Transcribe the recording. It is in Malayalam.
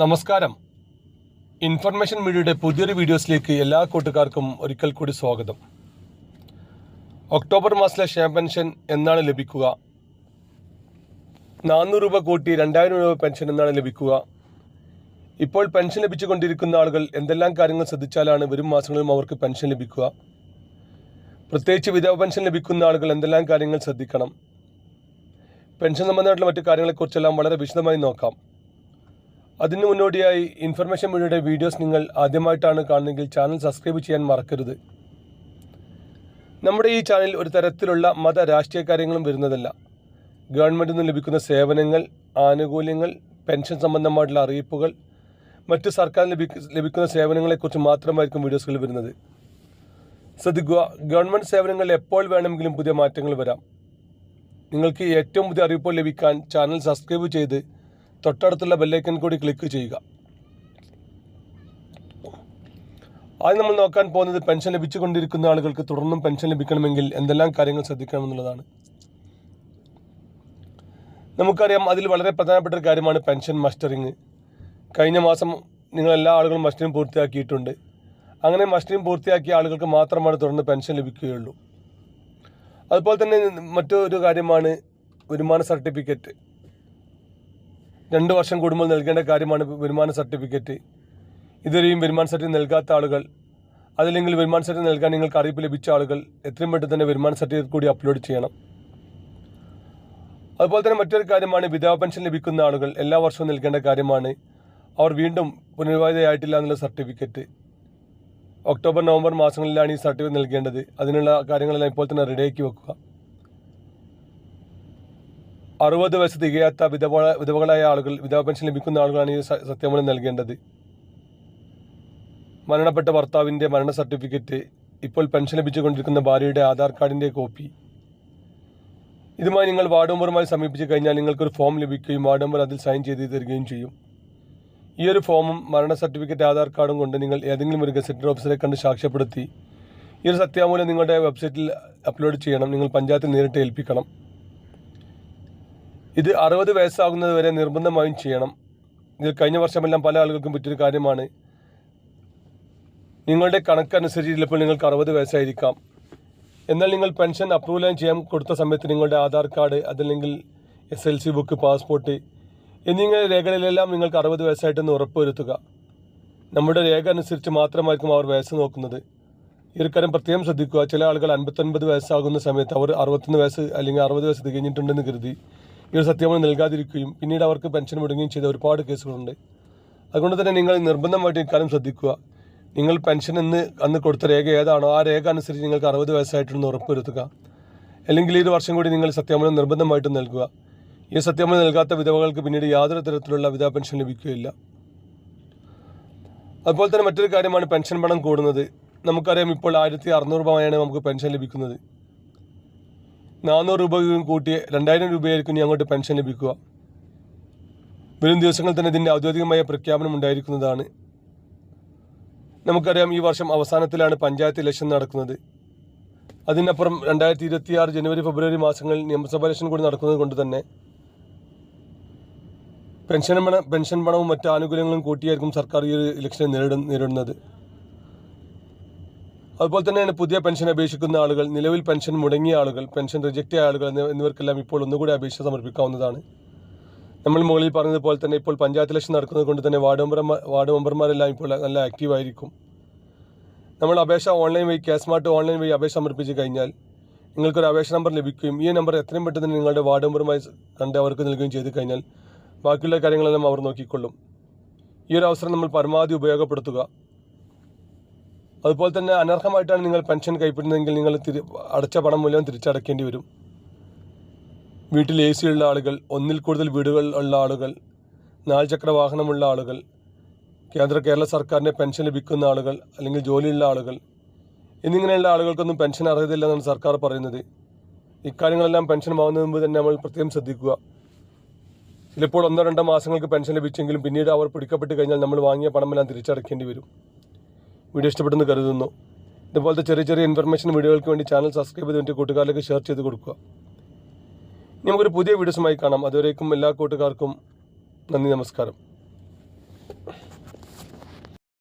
നമസ്കാരം. ഇൻഫർമേഷൻ മീഡിയയുടെ പുതിയൊരു വീഡിയോസിലേക്ക് എല്ലാ കൂട്ടുകാർക്കും ഒരിക്കൽ കൂടി സ്വാഗതം. ഒക്ടോബർ മാസത്തിലെ ക്ഷേമ പെൻഷൻ എന്നാണ് ലഭിക്കുക. നാനൂറ് രൂപ കൂട്ടി രണ്ടായിരം രൂപ പെൻഷൻ എന്നാണ് ലഭിക്കുക. ഇപ്പോൾ പെൻഷൻ ലഭിച്ചുകൊണ്ടിരിക്കുന്ന ആളുകൾ എന്തെല്ലാം കാര്യങ്ങൾ ശ്രദ്ധിച്ചാലാണ് വരും മാസങ്ങളിലും അവർക്ക് പെൻഷൻ ലഭിക്കുക? പ്രത്യേകിച്ച് വിധവ പെൻഷൻ ലഭിക്കുന്ന ആളുകൾ എന്തെല്ലാം കാര്യങ്ങൾ ശ്രദ്ധിക്കണം? പെൻഷൻ സംബന്ധമായിട്ടുള്ള മറ്റു കാര്യങ്ങളെക്കുറിച്ചെല്ലാം വളരെ വിശദമായി നോക്കാം. അതിനു മുന്നോടിയായി ഇൻഫർമേഷൻ മീഡിയയുടെ വീഡിയോസ് നിങ്ങൾ ആദ്യമായിട്ടാണ് കാണുന്നതെങ്കിൽ ചാനൽ സബ്സ്ക്രൈബ് ചെയ്യാൻ മറക്കരുത്. നമ്മുടെ ഈ ചാനൽ ഒരു തരത്തിലുള്ള മത രാഷ്ട്രീയ കാര്യങ്ങളും വരുന്നതല്ല. ഗവൺമെന്റിൽ നിന്ന് ലഭിക്കുന്ന സേവനങ്ങൾ ആനുകൂല്യങ്ങൾ പെൻഷൻ സംബന്ധമായിട്ടുള്ള അറിയിപ്പുകൾ മറ്റ് സർക്കാർ ലഭിക്ക ലഭിക്കുന്ന സേവനങ്ങളെക്കുറിച്ച് മാത്രമായിരിക്കും വീഡിയോസുകൾ വരുന്നത്. ശ്രദ്ധിക്കുക ഗവൺമെന്റ് സേവനങ്ങൾ എപ്പോൾ വേണമെങ്കിലും പുതിയ മാറ്റങ്ങൾ വരാം. നിങ്ങൾക്ക് ഏറ്റവും പുതിയ അറിയിപ്പുകൾ ലഭിക്കാൻ ചാനൽ സബ്സ്ക്രൈബ് ചെയ്ത് തൊട്ടടുത്തുള്ള ബെല്ലൈക്കൻ കൂടി ക്ലിക്ക് ചെയ്യുക. ആദ്യം നമ്മൾ നോക്കാൻ പോകുന്നത് പെൻഷൻ ലഭിച്ചുകൊണ്ടിരിക്കുന്ന ആളുകൾക്ക് തുടർന്നും പെൻഷൻ ലഭിക്കണമെങ്കിൽ എന്തെല്ലാം കാര്യങ്ങൾ ശ്രദ്ധിക്കണം എന്നുള്ളതാണ്. നമുക്കറിയാം അതിൽ വളരെ പ്രധാനപ്പെട്ട ഒരു കാര്യമാണ് പെൻഷൻ മസ്റ്ററിങ്. കഴിഞ്ഞ മാസം നിങ്ങൾ എല്ലാ ആളുകളും മസ്റ്ററിങ് പൂർത്തിയാക്കിയിട്ടുണ്ട്. അങ്ങനെ മസ്റ്ററിങ് പൂർത്തിയാക്കിയ ആളുകൾക്ക് മാത്രമാണ് തുടർന്ന് പെൻഷൻ ലഭിക്കുകയുള്ളൂ. അതുപോലെ തന്നെ മറ്റൊരു കാര്യമാണ് വരുമാന സർട്ടിഫിക്കറ്റ്. രണ്ട് വർഷം കൂടുമ്പോൾ നൽകേണ്ട കാര്യമാണ് വരുമാന സർട്ടിഫിക്കറ്റ്. ഇതുവരെയും വരുമാന സർട്ടിഫിക്കറ്റ് നൽകാത്ത ആളുകൾ അതല്ലെങ്കിൽ വരുമാന സർട്ടിഫിക്കറ്റ് നൽകാൻ നിങ്ങൾക്ക് അറിയിപ്പ് ലഭിച്ച ആളുകൾ എത്രയും പെട്ടെന്ന് തന്നെ വരുമാന സർട്ടിഫിക്കറ്റ് കൂടി അപ്ലോഡ് ചെയ്യണം. അതുപോലെ തന്നെ മറ്റൊരു കാര്യമാണ് വിധവ പെൻഷൻ ലഭിക്കുന്ന ആളുകൾ എല്ലാ വർഷവും നൽകേണ്ട കാര്യമാണ് അവർ വീണ്ടും പുനരുവാധിതയായിട്ടില്ല എന്നുള്ള സർട്ടിഫിക്കറ്റ്. ഒക്ടോബർ നവംബർ മാസങ്ങളിലാണ് ഈ സർട്ടിഫിക്കറ്റ് നൽകേണ്ടത്. അതിനുള്ള കാര്യങ്ങളെല്ലാം ഇപ്പോൾ തന്നെ റെഡിയാക്കി വെക്കുക. അറുപത് വയസ്സ് തികയാത്ത വിധവ വിധവകളായ ആളുകൾ വിധവ പെൻഷൻ ലഭിക്കുന്ന ആളുകളാണ് ഈ സത്യമൂലം നൽകേണ്ടത്. മരണപ്പെട്ട ഭർത്താവിന്റെ മരണ സർട്ടിഫിക്കറ്റ് ഇപ്പോൾ പെൻഷൻ ലഭിച്ചുകൊണ്ടിരിക്കുന്ന ഭാര്യയുടെ ആധാർ കാർഡിന്റെ കോപ്പി. ഇതുമായി നിങ്ങൾ വാർഡ് മെമ്പറുമായി സമീപിച്ച് കഴിഞ്ഞാൽ നിങ്ങൾക്കൊരു ഫോം ലഭിക്കുകയും വാർഡ് മെമ്പർ അതിൽ സൈൻ ചെയ്ത് തരികയും ചെയ്യും. ഈ ഒരു ഫോമും മരണ സർട്ടിഫിക്കറ്റ് ആധാർ കാർഡും കൊണ്ട് നിങ്ങൾ ഏതെങ്കിലും ഒരു ഗസറ്റഡ് ഓഫീസറെ കണ്ട് സാക്ഷ്യപ്പെടുത്തി. ഈ ഒരു സത്യാമൂലം നിങ്ങളുടെ വെബ്സൈറ്റിൽ അപ്ലോഡ് ചെയ്യണം. നിങ്ങൾ പഞ്ചായത്തിൽ നേരിട്ട് ഏൽപ്പിക്കണം. ഇത് അറുപത് വയസ്സാകുന്നത് വരെ നിർബന്ധമായും ചെയ്യണം. ഇത് കഴിഞ്ഞ വർഷമെല്ലാം പല ആളുകൾക്കും പറ്റിയൊരു കാര്യമാണ്. നിങ്ങളുടെ കണക്കനുസരിച്ച് ചിലപ്പോൾ നിങ്ങൾക്ക് അറുപത് വയസ്സായിരിക്കാം. എന്നാൽ നിങ്ങൾ പെൻഷൻ അപ്രൂവൽ ചെയ്യാൻ കൊടുത്ത സമയത്ത് നിങ്ങളുടെ ആധാർ കാർഡ് അതല്ലെങ്കിൽ S L C book passport എന്നിങ്ങനെ രേഖകളിലെല്ലാം നിങ്ങൾക്ക് അറുപത് വയസ്സായിട്ടെന്ന് ഉറപ്പുവരുത്തുക. നമ്മുടെ രേഖ അനുസരിച്ച് മാത്രമായിരിക്കും അവർ വയസ്സ് നോക്കുന്നത്. ഈ ഒരു കാര്യം പ്രത്യേകം ശ്രദ്ധിക്കുക. ചില ആളുകൾ അൻപത്തൊൻപത് വയസ്സാകുന്ന സമയത്ത് അവർ അറുപത്തൊന്ന് വയസ്സ് അല്ലെങ്കിൽ അറുപത് വയസ്സ് തികഞ്ഞിട്ടുണ്ടെന്ന് കരുതി ഈ ഒരു സത്യമാണ് നൽകാതിരിക്കുകയും പിന്നീട് അവർക്ക് പെൻഷൻ മുടങ്ങുകയും ചെയ്ത ഒരുപാട് കേസുകളുണ്ട്. അതുകൊണ്ട് തന്നെ നിങ്ങൾ നിർബന്ധമായിട്ട് ഇക്കാലം ശ്രദ്ധിക്കുക. നിങ്ങൾ പെൻഷൻ എന്ന് അന്ന് കൊടുത്ത രേഖ ഏതാണോ ആ രേഖ അനുസരിച്ച് നിങ്ങൾക്ക് അറുപത് വയസ്സായിട്ടുണ്ടെന്ന് ഉറപ്പുവരുത്തുക. അല്ലെങ്കിൽ ഈ ഒരു വർഷം കൂടി നിങ്ങൾ സത്യാമൂലം നിർബന്ധമായിട്ടും നൽകുക. ഈ സത്യാമൂലം നൽകാത്ത വിധവകൾക്ക് പിന്നീട് യാതൊരു തരത്തിലുള്ള വിധ പെൻഷൻ ലഭിക്കുകയില്ല. അതുപോലെ തന്നെ മറ്റൊരു കാര്യമാണ് പെൻഷൻ പണം കൂടുന്നത്. നമുക്കറിയാം ഇപ്പോൾ ആയിരത്തി അറുന്നൂറ് രൂപയാണ് നമുക്ക് പെൻഷൻ ലഭിക്കുന്നത്. നാനൂറ് രൂപ കൂട്ടി രണ്ടായിരം രൂപയായിരിക്കും ഇനി അങ്ങോട്ട് പെൻഷൻ ലഭിക്കുക. വരും ദിവസങ്ങളിൽ തന്നെ ഇതിന്റെ ഔദ്യോഗികമായ പ്രഖ്യാപനം ഉണ്ടായിരിക്കുന്നതാണ്. നമുക്കറിയാം ഈ വർഷം അവസാനത്തിലാണ് പഞ്ചായത്ത് ഇലക്ഷൻ നടക്കുന്നത്. അതിനപ്പുറം രണ്ടായിരത്തി ഇരുപത്തി ആറ് ജനുവരി ഫെബ്രുവരി മാസങ്ങളിൽ നിയമസഭാ ഇലക്ഷൻ കൂടി നടക്കുന്നത് കൊണ്ട് തന്നെ പെൻഷൻ പെൻഷൻ പണവും മറ്റ് ആനുകൂല്യങ്ങളും കൂട്ടിയായിരിക്കും സർക്കാർ ഈ ഒരു നേരിടുന്നത്. അതുപോലെ തന്നെയാണ് പുതിയ പെൻഷൻ അപേക്ഷിക്കുന്ന ആളുകൾ നിലവിൽ പെൻഷൻ മുടങ്ങിയ ആളുകൾ പെൻഷൻ റിജക്റ്റ് ആയ ആളുകൾ എന്നിവ- എന്നിവർക്കെല്ലാം ഇപ്പോൾ ഒന്നുകൂടി അപേക്ഷ സമർപ്പിക്കാവുന്നതാണ്. നമ്മൾ മുകളിൽ പറഞ്ഞതുപോലെ തന്നെ ഇപ്പോൾ പഞ്ചായത്ത് ഇലക്ഷൻ നടക്കുന്നത് കൊണ്ട് തന്നെ വാർഡ് മെമ്പർമാർ വാർഡ് മെമ്പർമാരെല്ലാം ഇപ്പോൾ നല്ല ആക്റ്റീവ് ആയിരിക്കും. നമ്മൾ അപേക്ഷ ഓൺലൈൻ വഴി ക്യാഷ് സ്മാർട്ട് ഓൺലൈൻ വഴി അപേക്ഷ സമർപ്പിച്ച് കഴിഞ്ഞാൽ നിങ്ങൾക്കൊരു അപേക്ഷ നമ്പർ ലഭിക്കുകയും ഈ നമ്പർ എത്രയും പെട്ടെന്ന് നിങ്ങളുടെ വാർഡ് മെമ്പറുമായി കണ്ട് അവർക്ക് നൽകുകയും ചെയ്ത് കഴിഞ്ഞാൽ ബാക്കിയുള്ള കാര്യങ്ങളെല്ലാം അവർ നോക്കിക്കൊള്ളും. ഈ ഒരു അവസരം നമ്മൾ പരമാവധി ഉപയോഗപ്പെടുത്തുക. അതുപോലെ തന്നെ അനർഹമായിട്ടാണ് നിങ്ങൾ പെൻഷൻ കൈപ്പറ്റുന്നതെങ്കിൽ നിങ്ങൾ തിരി അടച്ച പണം മൂലം തിരിച്ചടക്കേണ്ടി വരും. വീട്ടിൽ എ സി ഉള്ള ആളുകൾ ഒന്നിൽ കൂടുതൽ വീടുകൾ ഉള്ള ആളുകൾ നാല് ചക്ര വാഹനമുള്ള ആളുകൾ കേന്ദ്ര കേരള സർക്കാരിന്റെ പെൻഷൻ ലഭിക്കുന്ന ആളുകൾ അല്ലെങ്കിൽ ജോലിയുള്ള ആളുകൾ എന്നിങ്ങനെയുള്ള ആളുകൾക്കൊന്നും പെൻഷൻ അർഹതയില്ലെന്നാണ് സർക്കാർ പറയുന്നത്. ഇക്കാര്യങ്ങളെല്ലാം പെൻഷൻ വാങ്ങുന്നതിന് മുമ്പ് തന്നെ നമ്മൾ പ്രത്യേകം ശ്രദ്ധിക്കുക. ചിലപ്പോൾ ഒന്നോ രണ്ടോ മാസങ്ങൾക്ക് പെൻഷൻ ലഭിച്ചെങ്കിലും പിന്നീട് അവർ പിടിക്കപ്പെട്ട് കഴിഞ്ഞാൽ നമ്മൾ വാങ്ങിയ പണമെല്ലാം തിരിച്ചടക്കേണ്ടി വരും. വീഡിയോ ഇഷ്ടപ്പെട്ടെന്ന് കരുതുന്നു. ഇതുപോലത്തെ ചെറിയ ചെറിയ ഇൻഫർമേഷൻ വീഡിയോകൾക്ക് വേണ്ടി ചാനൽ സബ്സ്ക്രൈബ് ചെയ്ത് എന്റെ കൂട്ടുകാരിലേക്ക് ഷെയർ ചെയ്ത് കൊടുക്കുക. നമുക്കൊരു പുതിയ വീഡിയോസുമായി കാണാം. അതുവരേക്കും എല്ലാ കൂട്ടുകാർക്കും നന്ദി നമസ്കാരം.